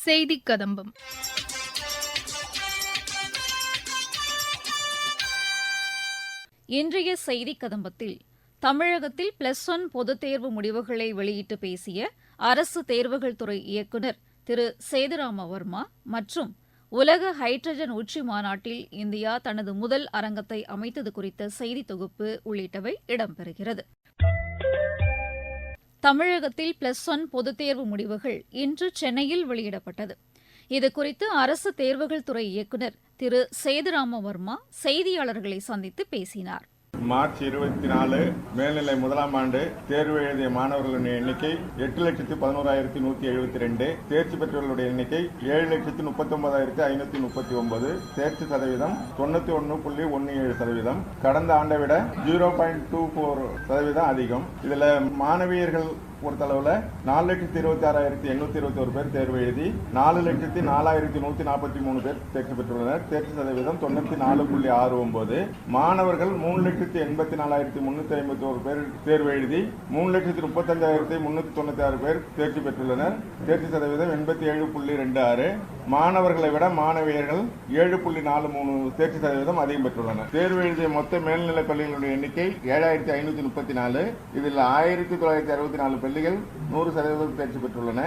செய்தி கதம்பம் இன்றைய செய்தி கதம்பத்தில் தமிழகத்தில் பிளஸ் ஒன் பொதுத் தேர்வு முடிவுகளை வெளியிட்டு பேசிய அரசு தேர்வுகள் துறை இயக்குநர் திரு சேதுராம வர்மா மற்றும் உலக ஹைட்ரஜன் உச்சி மாநாட்டில் இந்தியா தனது முதல் அரங்கத்தை அமைத்தது குறித்த செய்தி தொகுப்பு உள்ளிட்டவை இடம்பெறுகிறது. தமிழகத்தில் பிளஸ் ஒன் பொதுத் தேர்வு முடிவுகள் இன்று சென்னையில் வெளியிடப்பட்டது. இதுகுறித்து அரசு தேர்வுகள் துறை இயக்குநர் திரு சேதுராம வர்மா செய்தியாளர்களை சந்தித்து பேசினார். மார்ச் இருபத்தி நாலு மேல்நிலை முதலாம் ஆண்டு தேர்வு எழுதிய மாணவர்களின் எண்ணிக்கை எட்டு லட்சத்தி பதினோராயிரத்தி நூத்தி எழுபத்தி ரெண்டு தேர்ச்சி பெற்றவர்களுடைய எண்ணிக்கை ஏழு லட்சத்தி முப்பத்தி ஒன்பதாயிரத்தி ஐநூத்தி முப்பத்தி ஒன்பது தேர்ச்சி சதவீதம் தொண்ணூத்தி ஒன்னு புள்ளி ஒன்னு ஏழு சதவீதம். கடந்த ஆண்டை விட ஜீரோ பாயிண்ட் டூ ஃபோர் சதவீதம் அதிகம். இதுல மாணவியர்கள் பொறுத்தளவுல நாலு லட்சத்தி இருபத்தி ஆறாயிரத்தி எண்ணூத்தி இருபத்தி ஒரு பேர் தேர்வு எழுதி நாலு லட்சத்தி நாலாயிரத்தி நூத்தி நாற்பத்தி மூணு பேர் தேர்ச்சி பெற்றுள்ளனர். தேர்ச்சி சதவீதம் தொண்ணூற்றி நாலு புள்ளி ஆறு ஒன்பது. மாணவர்கள் மூணு லட்சத்தி எண்பத்தி நாலாயிரத்தி முன்னூத்தி ஐம்பத்தி ஒரு பேர் தேர்வு எழுதி மூணு லட்சத்தி முப்பத்தஞ்சாயிரத்தி முன்னூத்தி தொண்ணூத்தி ஆறு பேர் தேர்ச்சி பெற்றுள்ளனர். தேர்ச்சி சதவீதம் எண்பத்தி ஏழு புள்ளி ரெண்டு ஆறு. மாணவர்களை விட மாணவியர்கள் ஏழு புள்ளி நாலு மூணு தேர்ச்சி சதவீதம் அதிகம் பெற்றுள்ளனர். தேர்வு எழுதிய மொத்த மேல்நிலைப் பள்ளிகளுடைய எண்ணிக்கை ஏழாயிரத்தி ஐநூத்தி முப்பத்தி நாலு. இதில் ஆயிரத்தி தொள்ளாயிரத்தி அறுபத்தி நாலு பள்ளிகள் நூறு சதவீதம் தேர்ச்சி பெற்றுள்ளன.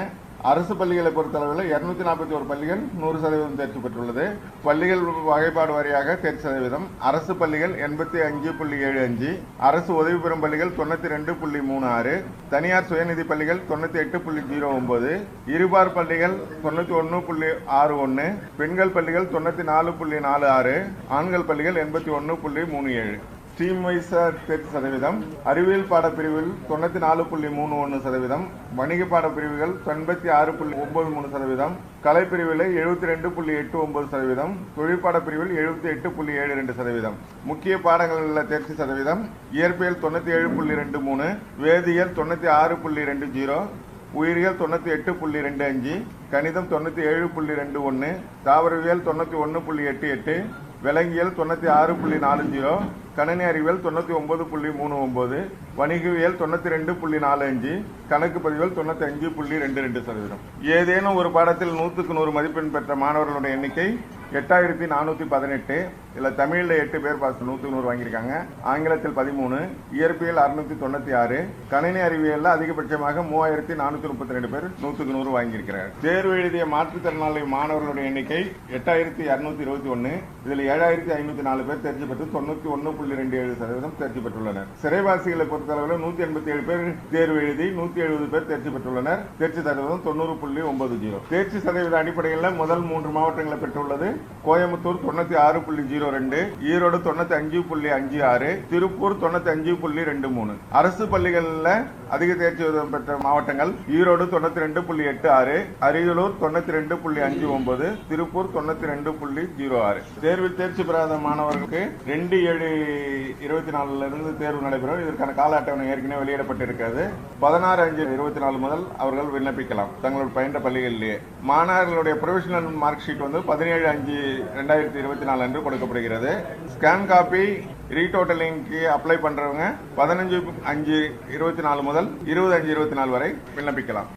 அரசு பள்ளிகளை பொறுத்தளவில் இருநூத்தி நாற்பத்தி ஒரு பள்ளிகள் நூறு சதவீதம் தேர்ச்சி பெற்றுள்ளது. பள்ளிகள் வகைப்பாடு வாரியாக தேர்ச்சி சதவீதம். அரசு பள்ளிகள் எண்பத்தி அஞ்சு புள்ளி ஏழு அஞ்சு. அரசு உதவி பெறும் பள்ளிகள் தொண்ணூற்றி ரெண்டு புள்ளி மூணு ஆறு. தனியார் சுயநிதி பள்ளிகள் தொண்ணூற்றி எட்டு புள்ளி ஜீரோ ஒன்பது. இருபார் பள்ளிகள் தொண்ணூற்றி ஒன்று புள்ளி ஆறு ஒன்று பெண்கள் பள்ளிகள் தொண்ணூற்றி நாலு புள்ளி நாலு ஆறு. ஆண்கள் பள்ளிகள் எண்பத்தி ஒன்று புள்ளி மூணு ஏழு. ஸ்ட்ரீம் வைஸா தேர்ச்சி சதவீதம் அறிவியல் பாடப்பிரிவில் தொண்ணூத்தி நாலு புள்ளி மூணு ஒன்று சதவீதம் வணிக பாடப்பிரிவுகள் தொண்பத்தி ஆறு புள்ளி ஒன்பது மூணு சதவீதம் கலைப்பிரிவில் எழுபத்தி ரெண்டு புள்ளி எட்டு ஒன்பது சதவீதம் தொழிற்பாடப்பிரிவில் எழுபத்தி எட்டு புள்ளி ஏழு ரெண்டு சதவீதம். முக்கிய பாடங்களில் தேர்ச்சி சதவீதம் இயற்பியல் தொண்ணூத்தி ஏழு புள்ளி ரெண்டு மூணு வேதியியல் தொண்ணூற்றி ஆறு புள்ளி ரெண்டு ஜீரோ உயிரியல் தொண்ணூற்றி எட்டு புள்ளி ரெண்டு அஞ்சு கணிதம் தொண்ணூற்றி ஏழு புள்ளி ரெண்டு ஒன்று தாவரவியல் தொண்ணூற்றி ஒன்று புள்ளி எட்டு எட்டு விலங்கியல் தொண்ணூற்றி ஆறு புள்ளி நாலு ஜீரோ கணினி அறிவியல் தொண்ணூத்தி ஒன்பது புள்ளி மூணு ஒன்பது வணிகவியல் தொண்ணூத்தி ரெண்டு புள்ளி நாலு அஞ்சு கணக்கு பதிவியல் தொண்ணூத்தி அஞ்சு புள்ளி ரெண்டு ரெண்டு சதவீதம். ஏதேனும் ஒரு பாடத்தில் நூற்றுக்கு நூறு மதிப்பெண் பெற்ற மாணவர்களுடைய எண்ணிக்கை எட்டாயிரத்தி நானூத்தி பதினெட்டு இதுல தமிழ்ல எட்டு பேர் பாஸ் நூற்றுக்கு நூறு வாங்கியிருக்காங்க. ஆங்கிலத்தில் பதிமூணு இயற்பியல் அறுநூத்தி தொண்ணூத்தி ஆறு கணினி அறிவியல்ல அதிகபட்சமாக மூவாயிரத்தி நானூத்தி முப்பத்தி ரெண்டு பேர் நூற்றுக்கு நூறு வாங்கியிருக்கிறார். தேர்வு எழுதிய மாற்றுத்திறனாளி மாணவர்களுடைய எண்ணிக்கை எட்டாயிரத்தி இருநூத்தி இருபத்தி ஒன்னு இதில் ஏழாயிரத்தி ஐநூத்தி நாலு பேர் தெரிஞ்சு பெற்று தொண்ணூத்தி ஒன்னு புள்ளி ரெண்டு ஏழு சதவீதம் தேர்ச்சி பெற்றுள்ளனர். சிறைவாசிகளை பொறுத்தளவில் நூத்தி எண்பத்தி ஏழு பேர் தேர்வு எழுதி நூத்தி எழுபது பேர் தேர்ச்சி பெற்றுள்ளனர். தேர்ச்சி சதவீதம் தொண்ணூறு புள்ளி ஒன்பது ஜீரோ. தேர்ச்சி சதவீத அடிப்படையில் முதல் மூன்று மாவட்டங்களை பெற்றுள்ளது. கோயம்புத்தூர் தொண்ணூத்தி ஆறு புள்ளி ஜீரோ ரெண்டு ஈரோடு தொண்ணூத்தி அஞ்சு புள்ளி அஞ்சு ஆறு திருப்பூர் தொண்ணூத்தி அஞ்சு புள்ளி ரெண்டு மூணு. அரசு பள்ளிகளில் அதிக தேர்ச்சி பெற்ற மாவட்டங்கள் ஈரோடு தொண்ணூத்தி ரெண்டு புள்ளி எட்டு ஆறு அரியலூர் தொண்ணூத்தி ரெண்டு புள்ளி அஞ்சு ஒன்பது திருப்பூர் தொண்ணூத்தி ரெண்டு புள்ளி ஜீரோ ஆறு. தேர்வில் தேர்ச்சி பெறாத மாணவர்களுக்கு ரெண்டு ஏழு இருபத்தி நாலுல இருந்து தேர்வு நடைபெறும். இதற்கான கால அட்டவணை ஏற்கனவே வெளியிடப்பட்டிருக்கிறது. பதினாறு அஞ்சு இருபத்தி நாலு முதல் அவர்கள் விண்ணப்பிக்கலாம். தங்களோட பயின்ற பள்ளிகளிலேயே. மாணவர்களுடைய ப்ரொஃபஷனல் மார்க் ஷீட் வந்து பதினேழு அஞ்சு ரெண்டாயிரத்தி இருபத்தி நாலு அன்று கொடுக்கப்படுகிறது. ஸ்கேன் காப்பி ரீடோட்டலிங்க்கு அப்ளை பண்றவங்க பதினஞ்சு அஞ்சு இருபத்தி நாலு முதல் இருபது அஞ்சு இருபத்தி நாலு வரை விண்ணப்பிக்கலாம்.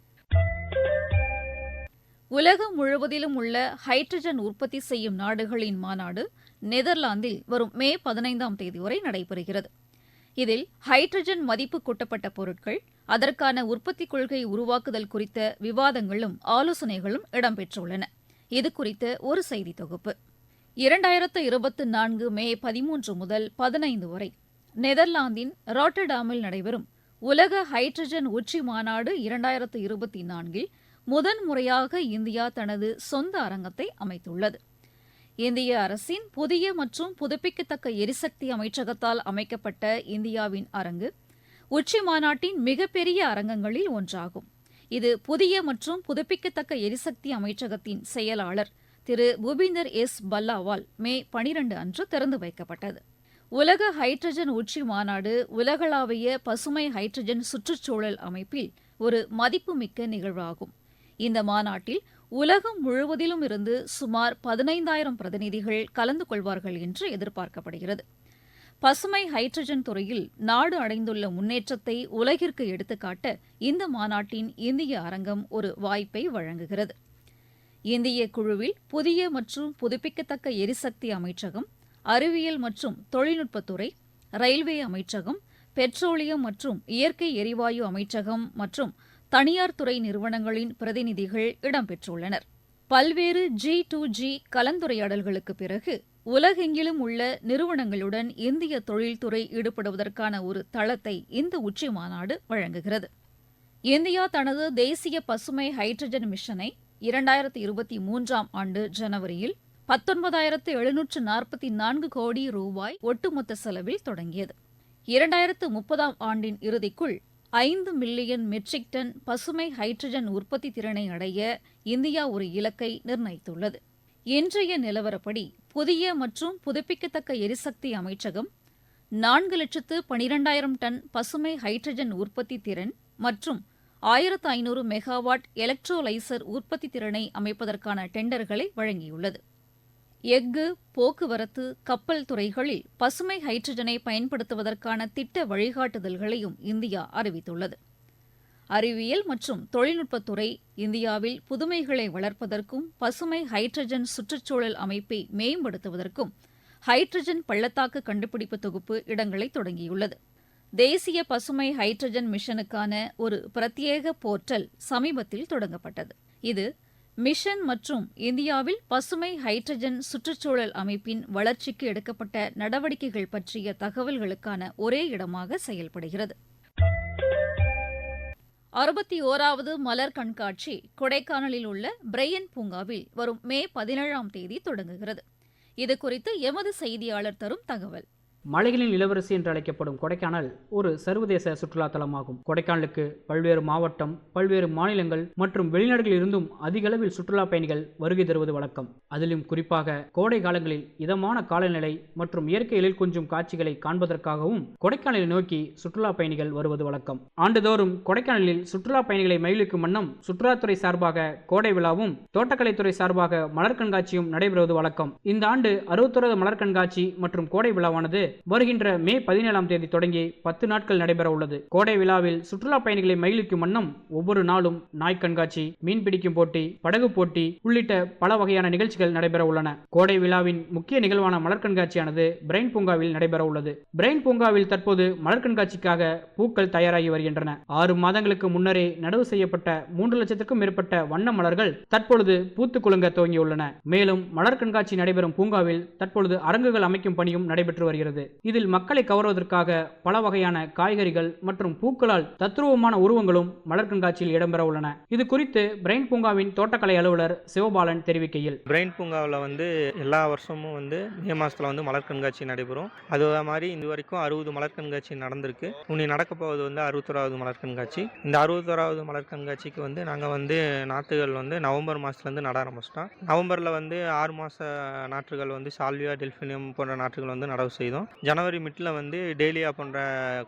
உலகம் முழுவதிலும் உள்ள ஹைட்ரஜன் உற்பத்தி செய்யும் நாடுகளின் மாநாடு நெதர்லாந்தில் வரும் மே பதினைந்தாம் தேதி வரை நடைபெறுகிறது. இதில் ஹைட்ரஜன் மதிப்பு கூட்டப்பட்ட பொருட்கள் அதற்கான உற்பத்தி கொள்கை உருவாக்குதல் குறித்த விவாதங்களும் ஆலோசனைகளும் இடம்பெற்றுள்ளன. இதுகுறித்த ஒரு செய்தி தொகுப்பு. இரண்டாயிரத்து இருபத்து நான்கு மே பதிமூன்று முதல் பதினைந்து வரை நெதர்லாந்தின் ராட்டர்டாமில் நடைபெறும் உலக ஹைட்ரஜன் உச்சி மாநாடு இரண்டாயிரத்து இருபத்தி நான்கில் முதன்முறையாக இந்தியா தனது சொந்த அரங்கத்தை அமைத்துள்ளது. இந்திய அரசின் புதிய மற்றும் புதுப்பிக்கத்தக்க எரிசக்தி அமைச்சகத்தால் அமைக்கப்பட்ட இந்தியாவின் அரங்கு உச்சி மாநாட்டின் மிகப்பெரிய அரங்கங்களில் ஒன்றாகும். இது புதிய மற்றும் புதுப்பிக்கத்தக்க எரிசக்தி அமைச்சகத்தின் செயலாளர் திரு பூபிந்தர் எஸ் பல்லாவால் மே பனிரண்டு அன்று திறந்து வைக்கப்பட்டது. உலக ஹைட்ரஜன் உச்சி மாநாடு உலகளாவிய பசுமை ஹைட்ரஜன் சுற்றுச்சூழல் அமைப்பில் ஒரு மதிப்புமிக்க நிகழ்வாகும். இந்த மாநாட்டில் உலகம் முழுவதிலும் இருந்து சுமார் பதினைந்தாயிரம் பிரதிநிதிகள் கலந்து கொள்வார்கள் என்று எதிர்பார்க்கப்படுகிறது. பசுமை ஹைட்ரஜன் துறையில் நாடு அடைந்துள்ள முன்னேற்றத்தை உலகிற்கு எடுத்துக்காட்ட இந்த மாநாட்டின் இந்திய அரங்கம் ஒரு வாய்ப்பை வழங்குகிறது. இந்திய குழுவில் புதிய மற்றும் புதுப்பிக்கத்தக்க எரிசக்தி அமைச்சகம் அறிவியல் மற்றும் தொழில்நுட்பத்துறை ரயில்வே அமைச்சகம் பெட்ரோலியம் மற்றும் இயற்கை எரிவாயு அமைச்சகம் மற்றும் தனியார் துறை நிறுவனங்களின் பிரதிநிதிகள் இடம்பெற்றுள்ளனர். பல்வேறு ஜி டு ஜி கலந்துரையாடல்களுக்கு பிறகு உலகெங்கிலும் உள்ள நிறுவனங்களுடன் இந்திய தொழில்துறை ஈடுபடுவதற்கான ஒரு தளத்தை இந்த உச்சி மாநாடு வழங்குகிறது. இந்தியா தனது தேசிய பசுமை ஹைட்ரஜன் மிஷனை இரண்டாயிரத்தி இருபத்தி மூன்றாம் ஆண்டு ஜனவரியில் பத்தொன்பதாயிரத்து எழுநூற்று நாற்பத்தி நான்கு கோடி ரூபாய் ஒட்டுமொத்த செலவில் தொடங்கியது. இரண்டாயிரத்து முப்பதாம் ஆண்டின் இறுதிக்குள் ஐந்து மில்லியன் மெட்ரிக் டன் பசுமை ஹைட்ரஜன் உற்பத்தி திறனை அடைய இந்தியா ஒரு இலக்கை நிர்ணயித்துள்ளது. இன்றைய நிலவரப்படி புதிய மற்றும் புதுப்பிக்கத்தக்க எரிசக்தி அமைச்சகம் நான்கு லட்சத்து பனிரெண்டாயிரம் டன் பசுமை ஹைட்ரஜன் உற்பத்தி திறன் மற்றும் ஆயிரத்து ஐநூறு மெகாவாட் எலக்ட்ரோலைசர் உற்பத்தி திறனை அமைப்பதற்கான டெண்டர்களை வழங்கியுள்ளது. எஃகு போக்குவரத்து கப்பல் துறைகளில் பசுமை ஹைட்ரஜனை பயன்படுத்துவதற்கான திட்ட வழிகாட்டுதல்களையும் இந்தியா அறிவித்துள்ளது. அறிவியல் மற்றும் தொழில்நுட்பத்துறை இந்தியாவில் புதுமைகளை வளர்ப்பதற்கும் பசுமை ஹைட்ரஜன் சுற்றுச்சூழல் அமைப்பை மேம்படுத்துவதற்கும் ஹைட்ரஜன் பள்ளத்தாக்கு கண்டுபிடிப்பு தொகுப்பு இடங்களை தொடங்கியுள்ளது. தேசிய பசுமை ஹைட்ரஜன் மிஷனுக்கான ஒரு பிரத்யேக போர்ட்டல் சமீபத்தில் தொடங்கப்பட்டது. இது மிஷன் மற்றும் இந்தியாவில் பசுமை ஹைட்ரஜன் சுற்றுச்சூழல் அமைப்பின் வளர்ச்சிக்கு எடுக்கப்பட்ட நடவடிக்கைகள் பற்றிய தகவல்களுக்கான ஒரே இடமாக செயல்படுகிறது. அறுபத்தி ஓராவது மலர் கண்காட்சி கொடைக்கானலில் உள்ள பிரையன் பூங்காவில் வரும் மே பதினேழாம் தேதி தொடங்குகிறது. இதுகுறித்து எமது செய்தியாளர் தரும் தகவல். மலைகளின் இளவரசி என்று அழைக்கப்படும் கொடைக்கானல் ஒரு சர்வதேச சுற்றுலா தலமாகும் கொடைக்கானலுக்கு பல்வேறு மாவட்டம் பல்வேறு மாநிலங்கள் மற்றும் வெளிநாடுகளில் இருந்தும் அதிக அளவில் சுற்றுலா பயணிகள் வருகை தருவது வழக்கம். அதிலும் குறிப்பாக கோடை காலங்களில் இதமான காலநிலை மற்றும் இயற்கை எழில் கொஞ்சம் காட்சிகளை காண்பதற்காகவும் கொடைக்கானலை நோக்கி சுற்றுலா பயணிகள் வருவது வழக்கம். ஆண்டுதோறும் கொடைக்கானலில் சுற்றுலா பயணிகளை மகிழ்விக்கும் வண்ணம் சுற்றுலாத்துறை சார்பாக கோடை விழாவும் தோட்டக்கலைத்துறை சார்பாக மலர் கண்காட்சியும் நடைபெறுவது வழக்கம். இந்த ஆண்டு அறுபத்தொரு மலர் கண்காட்சி மற்றும் கோடை விழாவானது வருகின்ற மே பதினேழாம் தேதி தொடங்கி பத்து நாட்கள் நடைபெற உள்ளது. கோடை விழாவில் சுற்றுலா பயணிகளை மகிழ்விக்கும் வண்ணம் ஒவ்வொரு நாளும் நாய் கண்காட்சி மீன் பிடிக்கும் போட்டி படகு போட்டி உள்ளிட்ட பல வகையான நிகழ்ச்சிகள் நடைபெற உள்ளன. கோடை விழாவின் முக்கிய நிகழ்வான மலர் கண்காட்சியானது பிரெயின் பூங்காவில் நடைபெற உள்ளது. பிரெயின் பூங்காவில் தற்போது மலர் கண்காட்சிக்காக பூக்கள் தயாராகி வருகின்றன. ஆறு மாதங்களுக்கு முன்னரே நடவு செய்யப்பட்ட மூன்று லட்சத்திற்கும் மேற்பட்ட வண்ண மலர்கள் தற்பொழுது பூத்து குலுங்க துவங்கியுள்ளன. மேலும் மலர் கண்காட்சி நடைபெறும் பூங்காவில் தற்பொழுது அரங்குகள் அமைக்கும் பணியும் நடைபெற்று வருகிறது. இதில் மக்களை கவர்வதற்காக பல வகையான காய்கறிகள் மற்றும் பூக்களால் தத்ரூபமான உருவங்களும் மலர் கண்காட்சியில் இடம்பெற உள்ளன. இது குறித்து பிரெயின் பூங்காவின் தோட்டக்கலை அலுவலர் சிவபாலன் தெரிவிக்கையில். பிரெயின் பூங்காவில் வந்து எல்லா வருஷமும் வந்து மே மாசத்துல வந்து மலர் கண்காட்சி நடைபெறும். அது மாதிரி இது வரைக்கும் அறுபது மலர் கண்காட்சி நடந்திருக்கு. இனி நடக்க போவது வந்து அறுபத்தோராவது மலர் கண்காட்சி இந்த அறுபத்தோராவது மலர் கண்காட்சிக்கு வந்து நாங்கள் வந்து நாற்றுகள் வந்து நவம்பர் மாதத்துலேருந்து நட ஆரம்பிச்சிட்டோம். நவம்பரில் வந்து ஆறு மாத நாற்றுகள் வந்து சால்வியா டெல்ஃபினியம் போன்ற நாற்றுகள் வந்து நடவு செய்தோம். ஜனவரி மிட்டில் வந்து டெய்லியா போன்ற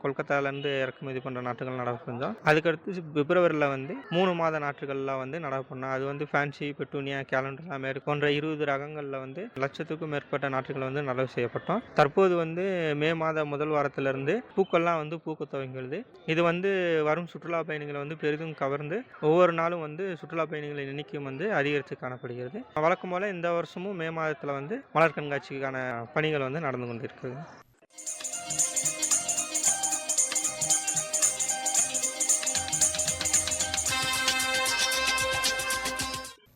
கொல்கத்தாலேருந்து இறக்குமதி பண்ணுற நாற்றுகள் நடவு செஞ்சோம். அதுக்கடுத்து பிப்ரவரியில் வந்து மூணு மாத நாட்டுகள்லாம் வந்து நடவு பண்ணோம். அது வந்து ஃபேன்சி பெட்டூனியா கேலண்டர் அமெரிக் போன்ற இருபது ரகங்களில் வந்து லட்சத்துக்கும் மேற்பட்ட நாற்றுகள் வந்து நடவு செய்யப்பட்டோம். தற்போது வந்து மே மாத முதல் வாரத்திலிருந்து பூக்கள்லாம் வந்து பூக்க துவங்கியுள்ளது இது வந்து வரும் சுற்றுலா பயணிகளை வந்து பெரிதும் கவர்ந்து ஒவ்வொரு நாளும் வந்து சுற்றுலா பயணிகளின் எண்ணிக்கையும் வந்து அதிகரித்து காணப்படுகிறது. வழக்கம் போல் இந்த வருஷமும் மே மாதத்தில் வந்து மலர் கண்காட்சிக்கான பணிகள் வந்து நடந்து கொண்டிருக்கிறது.